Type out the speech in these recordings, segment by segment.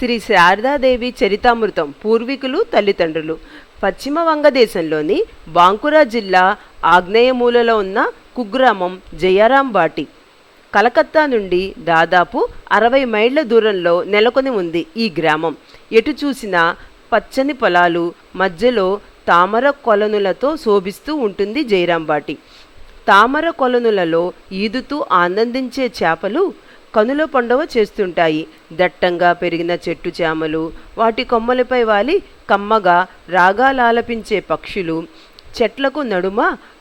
శ్రీ శారదాదేవి చరితామృతం పూర్వీకులు తల్లిదండ్రులు. పశ్చిమ వంగదేశంలోని బాంకురా జిల్లా ఆగ్నేయమూలలో ఉన్న కుగ్రామం జయారాం బాటి కలకత్తా నుండి దాదాపు అరవై మైళ్ళ దూరంలో నెలకొని ఉంది ఈ గ్రామం. ఎటు చూసినా పచ్చని పొలాలు మధ్యలో తామర కొలనులతో శోభిస్తూ ఉంటుంది జయరాంబాటి తామర కొలనులలో ఈదుతూ ఆనందించే చేపలు కనుల పండవ చేస్తుంటాయి. దట్టంగా పెరిగిన చెట్టు చేమలు వాటి కొమ్మలపై వాలి కమ్మగా రాగాలాలపించే పక్షులు. చెట్లకు నడుమ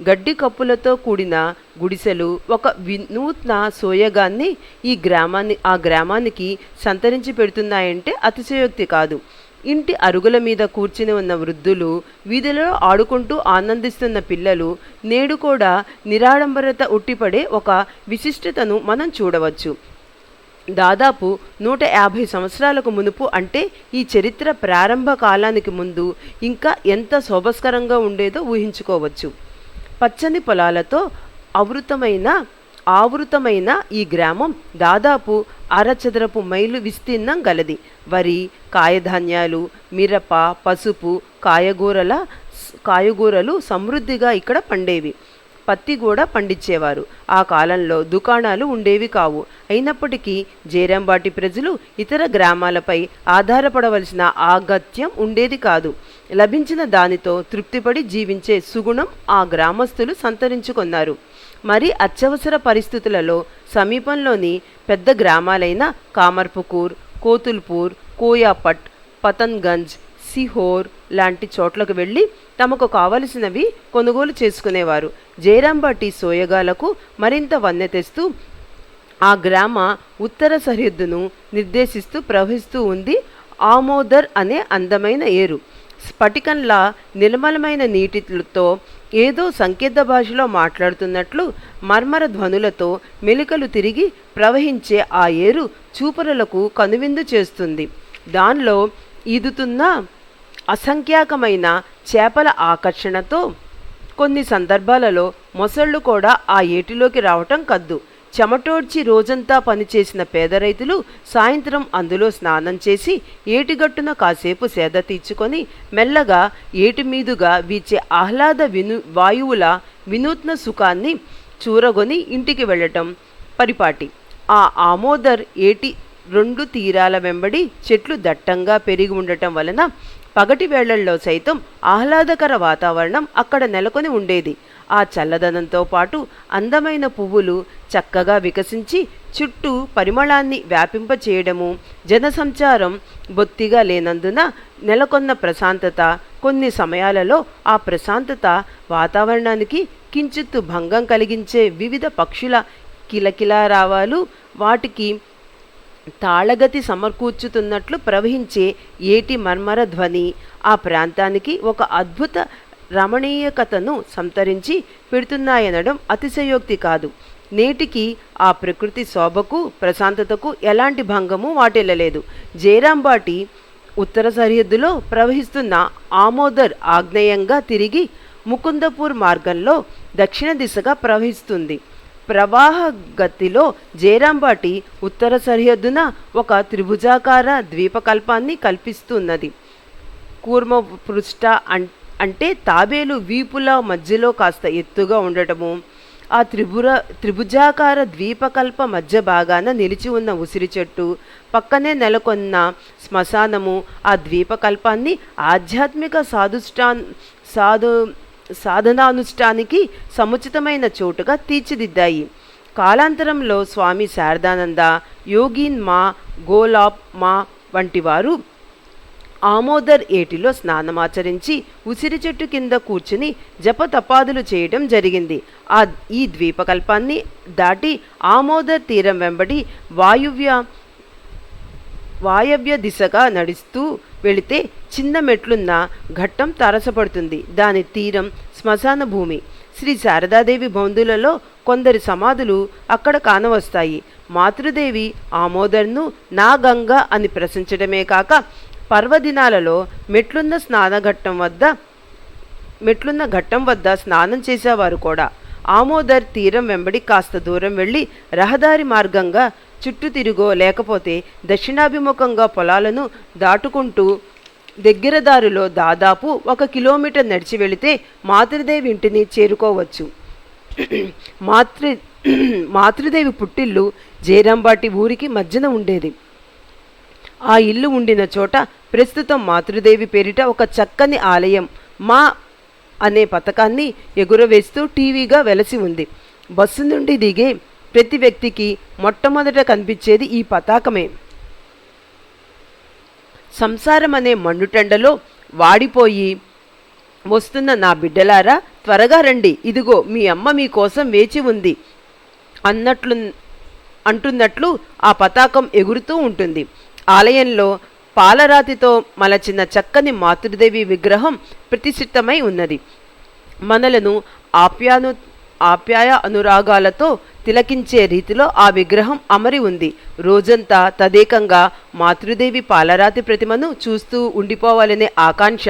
గడ్డి కప్పులతో కూడిన గుడిసెలు ఒక వినూత్న సోయగాన్ని ఈ గ్రామాన్ని ఆ గ్రామానికి సంతరించి పెడుతున్నాయంటే అతిశయోక్తి కాదు. ఇంటి అరుగుల మీద కూర్చుని ఉన్న వృద్ధులు వీధులలో ఆడుకుంటూ ఆనందిస్తున్న పిల్లలు నేడు కూడా నిరాడంబరత ఉట్టిపడే ఒక విశిష్టతను మనం చూడవచ్చు. దాదాపు నూట యాభై సంవత్సరాలకు మునుపు అంటే ఈ చరిత్ర ప్రారంభ కాలానికి ముందు ఇంకా ఎంత శోభస్కరంగా ఉండేదో ఊహించుకోవచ్చు. పచ్చని పొలాలతో ఆవృతమైన ఆవృతమైన ఈ గ్రామం దాదాపు అరచదరపు మైలు విస్తీర్ణం గలది. వరి కాయధాన్యాలు మిరప పసుపు కాయగూరల కాయగూరలు సమృద్ధిగా ఇక్కడ పండేవి. పత్తి కూడా పండించేవారు. ఆ కాలంలో దుకాణాలు ఉండేవి కావు. అయినప్పటికీ జేరంబాటి ప్రజలు ఇతర గ్రామాలపై ఆధారపడవలసిన ఆగత్యం ఉండేది కాదు. లభించిన దానితో తృప్తిపడి జీవించే సుగుణం ఆ గ్రామస్తులు సంతరించుకున్నారు. మరి అత్యవసర పరిస్థితులలో సమీపంలోని పెద్ద గ్రామాలైన కామర్పుకూర్ కోతుల్పూర్ కోయాపట్ పతన్గంజ్ సిహోర్ లాంటి చోట్లకు వెళ్ళి తమకు కావలసినవి కొనుగోలు చేసుకునేవారు. జయరాంబాటి సోయగాలకు మరింత వన్నె తెస్తూ ఆ గ్రామ ఉత్తర సరిహద్దును నిర్దేశిస్తూ ప్రవహిస్తూ ఉంది. ఆమోదర్ అనే అందమైన ఏరు. స్ఫటికంలా నిర్మలమైన నీటితో ఏదో సంకేత భాషలో మాట్లాడుతున్నట్లు మర్మర ధ్వనులతో మెలికలు తిరిగి ప్రవహించే ఆ ఏరు చూపరులకు కనువిందు చేస్తుంది. దానిలో ఈదుతున్న అసంఖ్యాకమైన చేపల ఆకర్షణతో కొన్ని సందర్భాలలో మొసళ్ళు కూడా ఆ ఏటిలోకి రావటం కద్దు. చెమటోడ్చి రోజంతా పనిచేసిన పేద రైతులు సాయంత్రం అందులో స్నానం చేసి ఏటిగట్టున కాసేపు సేద తీర్చుకొని మెల్లగా ఏటి మీదుగా వీచే ఆహ్లాద విను వాయువుల వినూత్న సుఖాన్ని చూరగొని ఇంటికి వెళ్ళటం పరిపాటి. ఆ ఆమోదర్ ఏటి రెండు తీరాల వెంబడి చెట్లు దట్టంగా పెరిగి ఉండటం వలన పగటి వేళల్లో సైతం ఆహ్లాదకర వాతావరణం అక్కడ నెలకొని ఉండేది. ఆ చల్లదనంతో పాటు అందమైన పువ్వులు చక్కగా వికసించి చుట్టూ పరిమళాన్ని వ్యాపింపచేయడము జనసంచారం బొత్తిగా లేనందున నెలకొన్న ప్రశాంతత కొన్ని సమయాలలో ఆ ప్రశాంతత వాతావరణానికి కించిత్తు భంగం కలిగించే వివిధ పక్షుల కిలకిలారావాలు వాటికి తాళగతి సమకూర్చుతున్నట్లు ప్రవహించే ఏటి మర్మర ధ్వని ఆ ప్రాంతానికి ఒక అద్భుత రమణీయకతను సంతరించి పెడుతున్నాయనడం అతిశయోక్తి కాదు. నేటికి ఆ ప్రకృతి శోభకు ప్రశాంతతకు ఎలాంటి భంగము వాటిల్లలేదు. జయరాంబాటి ఉత్తర సరిహద్దులో ప్రవహిస్తున్న ఆమోదర్ ఆగ్నేయంగా తిరిగి ముకుందపూర్ మార్గంలో దక్షిణ దిశగా ప్రవహిస్తుంది. ప్రవాహ గతిలో జేరాంబాటి ఉత్తర సరిహద్దున ఒక త్రిభుజాకార ద్వీపకల్పాన్ని కల్పిస్తున్నది. కూర్మ పృష్ఠ అంటే తాబేలు వీపుల మధ్యలో కాస్త ఎత్తుగా ఉండటము ఆ త్రిపుర త్రిభుజాకార ద్వీపకల్ప మధ్య భాగాన నిలిచి ఉన్న ఉసిరి చెట్టు పక్కనే నెలకొన్న శ్మశానము ఆ ద్వీపకల్పాన్ని ఆధ్యాత్మిక సాధుష్టాన్ సాధు సాధనానుష్ఠానికి సముచితమైన చోటుగా తీర్చిదిద్దాయి. కాలాంతరంలో స్వామి శారదానంద యోగిన్ మా గోలాబ్ మా వంటి వారు ఆమోదర్ ఏటిలో స్నానమాచరించి ఉసిరి చెట్టు కింద కూర్చుని జపతపాదులు చేయడం జరిగింది. ఆ ఈ ద్వీపకల్పాన్ని దాటి ఆమోదర్ తీరం వెంబడి వాయువ్య వాయవ్య దిశగా నడుస్తూ వెళితే చిన్న మెట్లున్న ఘట్టం తారసపడుతుంది. దాని తీరం శ్మశాన భూమి. శ్రీ శారదాదేవి బౌందులలో కొందరి సమాధులు అక్కడ కానవస్తాయి. మాతృదేవి ఆమోదర్ను నా గంగ అని ప్రశంసడమే కాక పర్వదినాలలో మెట్లున్న స్నానఘట్టం వద్ద మెట్లున్న ఘట్టం వద్ద స్నానం చేసేవారు కూడా. ఆమోదర్ తీరం వెంబడి కాస్త దూరం వెళ్ళి రహదారి మార్గంగా చుట్టూ తిరుగో లేకపోతే దక్షిణాభిముఖంగా పొలాలను దాటుకుంటూ దగ్గర దారిలో దాదాపు ఒక కిలోమీటర్ నడిచి వెళితే మాతృదేవి ఇంటిని చేరుకోవచ్చు. మాతృ మాతృదేవి పుట్టిల్లు జయరాంబాటి ఊరికి మధ్యన ఉండేది. ఆ ఇల్లు ఉండిన చోట ప్రస్తుతం మాతృదేవి పేరిట ఒక చక్కని ఆలయం మా అనే పథకాన్ని ఎగురవేస్తూ టీవీగా వెలసి ఉంది. బస్సు నుండి దిగే ప్రతి వ్యక్తికి మొట్టమొదట కనిపించేది ఈ పతాకమే. సంసారం అనే మండుటెండలో వాడిపోయి వస్తున్న నా బిడ్డలారా త్వరగా రండి. ఇదిగో మీ అమ్మ మీకోసం వేచి ఉంది. అన్నట్లు అంటున్నట్లు ఆ పతాకం ఎగురుతూ ఉంటుంది. ఆలయంలో పాలరాతితో మలచిన చక్కని మాతృదేవి విగ్రహం ప్రతిష్ఠితమై ఉన్నది. మనలను ఆప్యాను ఆప్యాయ అనురాగాలతో తిలకించే రీతిలో ఆ విగ్రహం అమరి ఉంది. రోజంతా తదేకంగా మాతృదేవి పాలరాతి ప్రతిమను చూస్తూ ఉండిపోవాలనే ఆకాంక్ష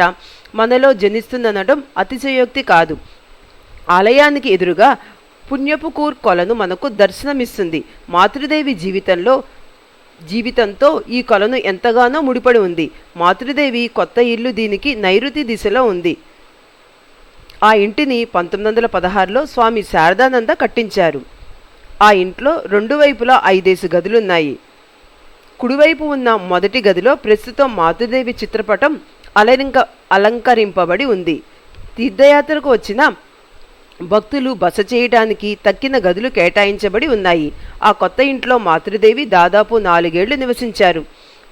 మనలో జనిస్తుందనడం అతిశయోక్తి కాదు. ఆలయానికి ఎదురుగా పుణ్యపుకూర్ కొలను మనకు దర్శనమిస్తుంది. మాతృదేవి జీవితంలో జీవితంతో ఈ కొలను ఎంతగానో ముడిపడి ఉంది. మాతృదేవి కొత్త ఇల్లు దీనికి నైరుతి దిశలో ఉంది. ఆ ఇంటిని పంతొమ్మిది వందల పదహారులో స్వామి శారదానంద కట్టించారు. ఆ ఇంట్లో రెండు వైపులా ఐదేసి గదులున్నాయి. కుడివైపు ఉన్న మొదటి గదిలో ప్రస్తుతం మాతృదేవి చిత్రపటం అలంక అలంకరింపబడి ఉంది. తీర్థయాత్రకు వచ్చిన భక్తులు బస చేయడానికి తక్కిన గదులు కేటాయించబడి ఉన్నాయి. ఆ కొత్త ఇంట్లో మాతృదేవి దాదాపు నాలుగేళ్ళు నివసించారు.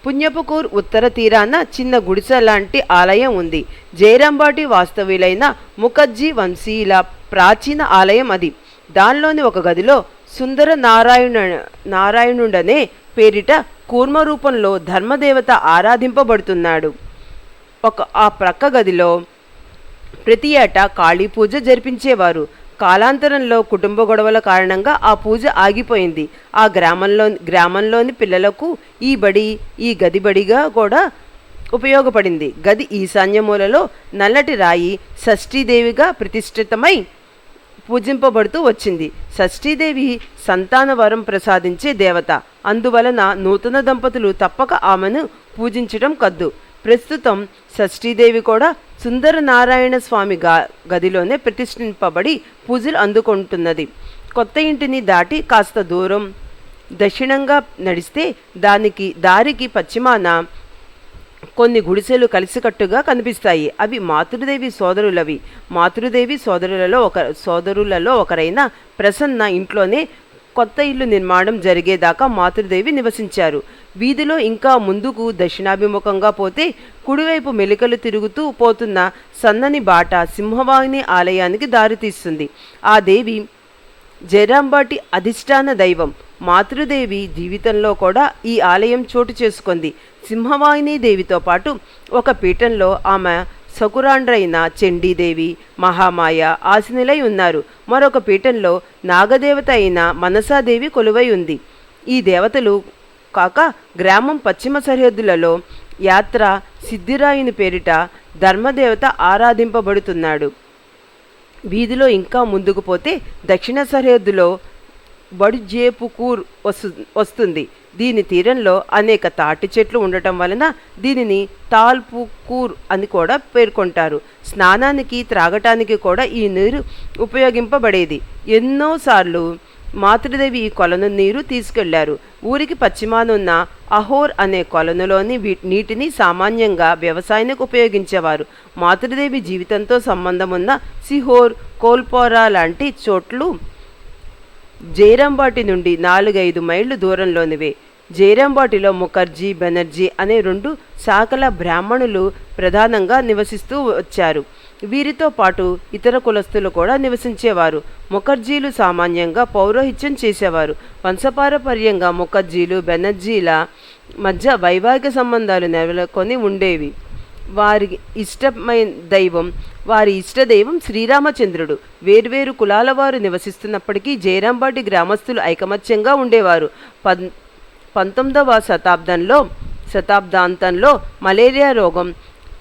పుణ్యపుకూర్ ఉత్తర తీరాన చిన్న గుడిసె లాంటి ఆలయం ఉంది. జయరాంబాటి వాస్తవ్యులైన ముఖర్జీ వంశీయుల ప్రాచీన ఆలయం అది. దానిలోని ఒక గదిలో సుందర నారాయణ నారాయణుడనే పేరిట కూర్మ రూపంలో ధర్మదేవత ఆరాధింపబడుతున్నాడు. ఒక ఆ ప్రక్క గదిలో ప్రతి ఏటా కాళీ పూజ జరిపించేవారు. కాలాంతరంలో కుటుంబ గొడవల కారణంగా ఆ పూజ ఆగిపోయింది. ఆ గ్రామంలో గ్రామంలోని పిల్లలకు ఈ బడి ఈ గది బడిగా కూడా ఉపయోగపడింది. గది ఈశాన్యమూలలో నల్లటి రాయి షష్ఠీదేవిగా ప్రతిష్ఠితమై పూజింపబడుతూ వచ్చింది. షష్ఠీదేవి సంతాన వరం ప్రసాదించే దేవత. అందువలన నూతన దంపతులు తప్పక ఆమెను పూజించడం కద్దు. ప్రస్తుతం షష్ఠీదేవి కూడా సుందర నారాయణ స్వామి గా గదిలోనే ప్రతిష్ఠింపబడి పూజలు అందుకుంటున్నది. కొత్త ఇంటిని దాటి కాస్త దూరం దక్షిణంగా నడిస్తే దానికి దారికి పశ్చిమాన కొన్ని గుడిసెలు కలిసికట్టుగా కనిపిస్తాయి. అవి మాతృదేవి సోదరులవి. మాతృదేవి సోదరులలో ఒక సోదరులలో ఒకరైన ప్రసన్న ఇంట్లోనే కొత్త ఇల్లు నిర్మాణం జరిగేదాకా మాతృదేవి నివసించారు. వీధిలో ఇంకా ముందుకు దక్షిణాభిముఖంగా పోతే కుడివైపు మెలికలు తిరుగుతూ పోతున్న సన్నని బాట సింహవాహిని ఆలయానికి దారితీస్తుంది. ఆ దేవి జయరాంబాటి అధిష్టాన దైవం మాతృదేవి జీవితంలో కూడా ఈ ఆలయం చోటు చేసుకుంది. సింహవాహిని దేవితో పాటు ఒక పీఠంలో ఆమె సకురాండ్రైన చండీదేవి మహామాయ ఆశనిలై ఉన్నారు. మరొక పీఠంలో నాగదేవత అయిన మనసాదేవి కొలువై ఉంది. ఈ దేవతలు కాక గ్రామం పశ్చిమ సరిహద్దులలో యాత్ర సిద్ధిరాయుని పేరిట ధర్మదేవత ఆరాధింపబడుతున్నాడు. వీధిలో ఇంకా ముందుకు పోతే దక్షిణ సరిహద్దులో బడుజేపుకూర్ వస్తు వస్తుంది. దీని తీరంలో అనేక తాటి చెట్లు ఉండటం వలన దీనిని తాల్పుకూర్ అని కూడా పేర్కొంటారు. స్నానానికి త్రాగటానికి కూడా ఈ నీరు ఉపయోగింపబడేది. ఎన్నోసార్లు మాతృదేవి ఈ కొలను నీరు తీసుకెళ్ళారు. ఊరికి పశ్చిమానున్న అహోర్ అనే కొలనులోని నీటిని సామాన్యంగా వ్యవసాయానికి ఉపయోగించేవారు. మాతృదేవి జీవితంతో సంబంధం ఉన్న సిహోర్ కోల్పోరా లాంటి చోట్లు జైరంబాటి నుండి నాలుగైదు మైళ్ళు దూరంలోనివే. జైరంబాటిలో ముఖర్జీ బెనర్జీ అనే రెండు శాఖల బ్రాహ్మణులు ప్రధానంగా నివసిస్తూ వచ్చారు. వీరితో పాటు ఇతర కులస్తులు కూడా నివసించేవారు. ముఖర్జీలు సామాన్యంగా పౌరోహిత్యం చేసేవారు. వంశపారపర్యంగా ముఖర్జీలు బెనర్జీల మధ్య వైవాహిక సంబంధాలు నెలకొని ఉండేవి. వారి ఇష్టమైన దైవం వారి ఇష్ట దైవం శ్రీరామచంద్రుడు. వేర్వేరు కులాల వారు నివసిస్తున్నప్పటికీ జయరాంబాటి గ్రామస్తులు ఐకమత్యంగా ఉండేవారు. పన్ పంతొమ్మిదవ శతాబ్దంలో శతాబ్దాంతంలో మలేరియా రోగం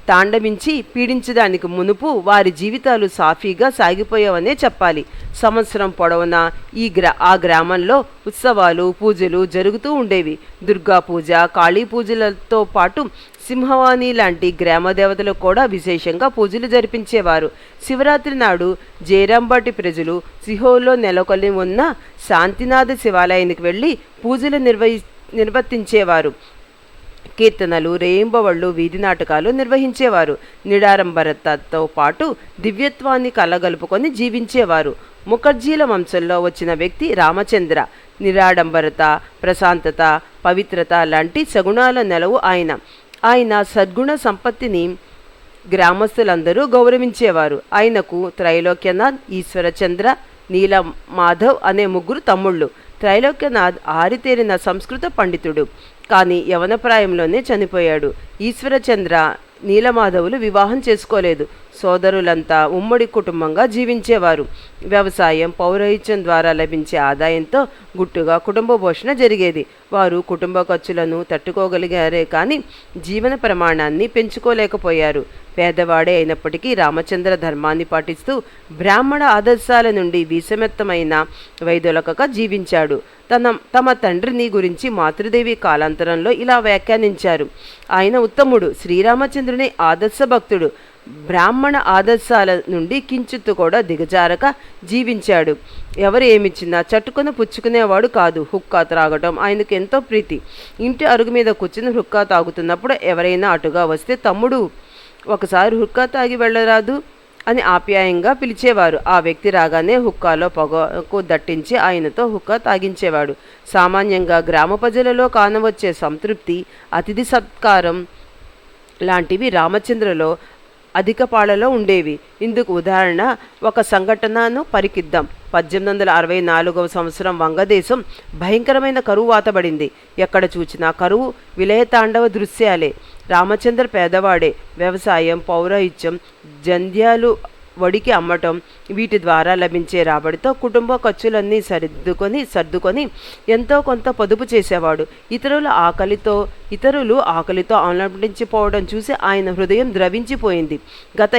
తాండమించి పీడించడానికి మునుపు వారి జీవితాలు సాఫీగా సాగిపోయావనే చెప్పాలి. సంవత్సరం పొడవునా ఈ గ్రా ఆ గ్రామంలో ఉత్సవాలు పూజలు జరుగుతూ ఉండేవి. దుర్గా పూజ కాళీ పూజలతో పాటు సింహవాణి లాంటి గ్రామ దేవతలు కూడా విశేషంగా పూజలు జరిపించేవారు. శివరాత్రి నాడు జయరాంబాటి ప్రజలు సిహోలో నెలకొని ఉన్న శాంతినాథ శివాలయానికి వెళ్ళి పూజలు నిర్వహి నిర్వర్తించేవారు. కీర్తనలు రేయింబవళ్ళు వీధి నాటకాలు నిర్వహించేవారు. నిడారంబరతతో పాటు దివ్యత్వాన్ని కలగలుపుకొని జీవించేవారు. ముఖర్జీల వంశంలో వచ్చిన వ్యక్తి రామచంద్ర. నిరాడంబరత ప్రశాంతత పవిత్రత లాంటి సగుణాల నెలవు ఆయన. ఆయన సద్గుణ సంపత్తిని గ్రామస్తులందరూ గౌరవించేవారు. ఆయనకు త్రైలోక్యనాథ్ ఈశ్వరచంద్ర నీల మాధవ్ అనే ముగ్గురు తమ్ముళ్ళు. త్రైలోక్యనాథ్ ఆరితేరిన సంస్కృత పండితుడు. కానీ యవనప్రాయంలోనే చనిపోయాడు. ఈశ్వరచంద్ర నీలమాధవులు వివాహం చేసుకోలేదు. సోదరులంతా ఉమ్మడి కుటుంబంగా జీవించేవారు. వ్యవసాయం పౌరహిత్యం ద్వారా లభించే ఆదాయంతో గుట్టుగా కుటుంబ పోషణ జరిగేది. వారు కుటుంబ ఖర్చులను తట్టుకోగలిగారే కానీ జీవన ప్రమాణాన్ని పెంచుకోలేకపోయారు. పేదవాడే అయినప్పటికీ రామచంద్ర ధర్మాన్ని పాటిస్తూ బ్రాహ్మణ ఆదర్శాల నుండి విషమెత్తమైన వైదొలకక జీవించాడు. తన తమ తండ్రిని గురించి మాతృదేవి కాలాంతరంలో ఇలా వ్యాఖ్యానించారు. ఆయన ఉత్తముడు శ్రీరామచంద్రుని ఆదర్శ భక్తుడు. బ్రాహ్మణ ఆదర్శాల నుండి కించిత్తు కూడా దిగజారక జీవించాడు. ఎవరు ఏమిచ్చినా చట్టుకుని పుచ్చుకునేవాడు కాదు. హుక్కా త్రాగటం ఆయనకు ఎంతో ప్రీతి. ఇంటి అరుగు మీద కూర్చుని హుక్కా తాగుతున్నప్పుడు ఎవరైనా అటుగా వస్తే తమ్ముడు ఒకసారి హుక్కా తాగి వెళ్ళరాదు అని ఆప్యాయంగా పిలిచేవారు. ఆ వ్యక్తి రాగానే హుక్కాలో పొగకు దట్టించి ఆయనతో హుక్కా తాగించేవాడు. సామాన్యంగా గ్రామ ప్రజలలో కానవచ్చే సంతృప్తి అతిథి సత్కారం లాంటివి రామచంద్రలో అధిక పాళలో ఉండేవి. ఇందుకు ఉదాహరణ ఒక సంఘటనను పరికిద్దాం. పద్దెనిమిది వందల అరవై నాలుగవ సంవత్సరం వంగదేశం భయంకరమైన కరువు వాతబడింది. ఎక్కడ చూచినా కరువు విలయతాండవ దృశ్యాలే. రామచంద్ర పేదవాడే వ్యవసాయం పౌరహిత్యం జంధ్యాలు వడికి అమ్మటం వీటి ద్వారా లభించే రాబడితో కుటుంబ ఖర్చులన్నీ సర్దుకొని సర్దుకొని ఎంతో కొంత పొదుపు చేసేవాడు. ఇతరుల ఆకలితో ఇతరులు ఆకలితో అవలంబించిపోవడం చూసి ఆయన హృదయం ద్రవించిపోయింది. గత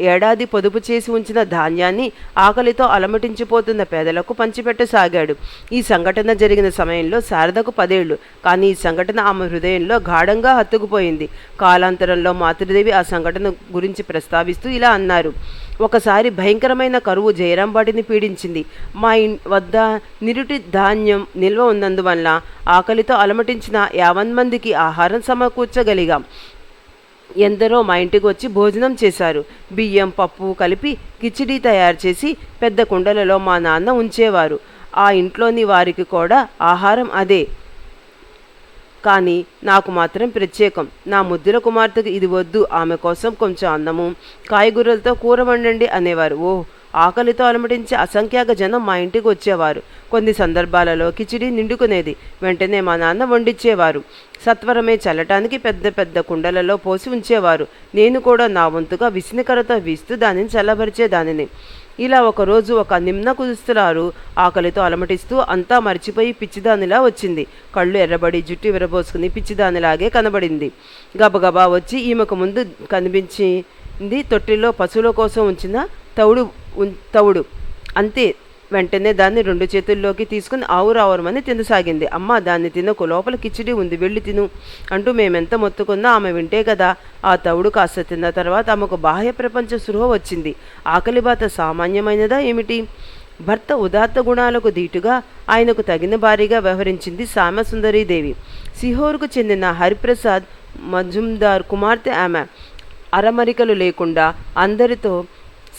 ఏడాది పొదుపు చేసి ఉంచిన ధాన్యాన్ని ఆకలితో అలమటించిపోతున్న పేదలకు పంచిపెట్టసాగాడు. ఈ సంఘటన జరిగిన సమయంలో శారదకు పదేళ్ళు. కానీ ఈ సంఘటన ఆమె హృదయంలో గాఢంగా హత్తుకుపోయింది. కాలాంతరంలో మాతృదేవి ఆ సంఘటన గురించి ప్రస్తావిస్తూ ఇలా అన్నారు. ఒకసారి భయంకరమైన కరువు జయరాంబాటిని పీడించింది. మా ఇన్ వద్ద నిరుటి ధాన్యం నిల్వ ఉన్నందువల్ల ఆకలితో అలమటించిన యావన్ మందికి ఆహారం సమకూర్చగలిగాం. ఎందరో మా ఇంటికి వచ్చి భోజనం చేశారు. బియ్యం పప్పు కలిపి కిచిడీ తయారు చేసి పెద్ద కుండలలో మా నాన్న ఉంచేవారు. ఆ ఇంట్లోని వారికి కూడా ఆహారం అదే. కానీ నాకు మాత్రం ప్రత్యేకం. నా ముద్దుల కుమార్తెకు ఇది వద్దు. ఆమె కోసం కొంచెం అన్నము కాయగూరలతో కూర వండండి అనేవారు. ఓ ఆకలితో అలమటించే అసంఖ్యాక జనం మా ఇంటికి వచ్చేవారు. కొన్ని సందర్భాలలో కిచిడి నిండుకునేది. వెంటనే మా నాన్న వండిచ్చేవారు. సత్వరమే చల్లటానికి పెద్ద పెద్ద కుండలలో పోసి ఉంచేవారు. నేను కూడా నా వంతుగా విసినికరతో వీస్తూ దానిని చల్లబరిచేదానిని ఇలా ఒకరోజు ఒక నిమ్న కుదుస్తులారు. ఆకలితో అలమటిస్తూ అంతా మర్చిపోయి పిచ్చిదానిలా వచ్చింది. కళ్ళు ఎర్రబడి జుట్టు విరబోసుకుని పిచ్చిదానిలాగే కనబడింది. గబగబా వచ్చి ఈమెకు ముందు కనిపించింది తొట్టిలో పశువుల కోసం ఉంచిన తౌడు తవుడు అంతే. వెంటనే దాన్ని రెండు చేతుల్లోకి తీసుకుని ఆవురావురమని తినసాగింది. అమ్మ దాన్ని తినకు లోపల కిచిడి ఉంది వెళ్ళి తిను అంటూ మేమెంత మొత్తుకున్నా ఆమె వింటే కదా ఆ తవుడు కాస్త తిన్న తర్వాత ఆమెకు బాహ్య ప్రపంచ సృహ వచ్చింది. ఆకలి బాత సామాన్యమైనదా ఏమిటి? భర్త ఉదాత్త గుణాలకు దీటుగా ఆయనకు తగిన భారీగా వ్యవహరించింది శ్యామసుందరీదేవి సిహోర్కు చెందిన హరిప్రసాద్ మజుందార్ కుమార్తె ఆమె. అరమరికలు లేకుండా అందరితో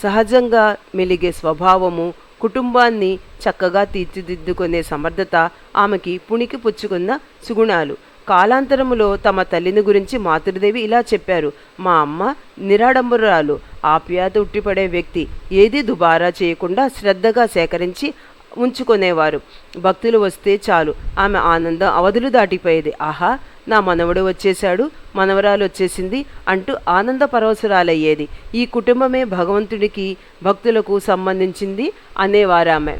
సహజంగా మెలిగే స్వభావము కుటుంబాన్ని చక్కగా తీర్చిదిద్దుకునే సమర్థత ఆమెకి పుణికి పుచ్చుకున్న సుగుణాలు. కాలాంతరములో తమ తల్లిని గురించి మాతృదేవి ఇలా చెప్పారు. మా అమ్మ నిరాడంబరాలు. ఆప్యాయత ఉట్టిపడే వ్యక్తి. ఏది దుబారా చేయకుండా శ్రద్ధగా సేకరించి ఉంచుకునేవారు. భక్తులు వస్తే చాలు. ఆమె ఆనందం అవధులు దాటిపోయేది. ఆహా! నా మనవడు వచ్చేశాడు మనవరాలు వచ్చేసింది అంటూ ఆనంద పరవశురాలయ్యేది. ఈ కుటుంబమే భగవంతుడికి భక్తులకు సంబంధించింది అనేవారామె.